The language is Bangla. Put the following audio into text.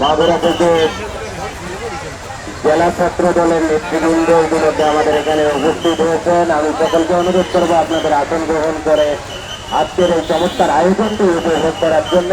মাগুরা থেকে জেলা ছাত্র দলের নেতৃবৃন্দ ইতিমধ্যে আমাদের এখানে উপস্থিত হয়েছেন আমি সকলকে অনুরোধ করব আপনাদের আসন গ্রহণ করে আজকের এই চমৎকার আয়োজনটি উপভোগ করার জন্য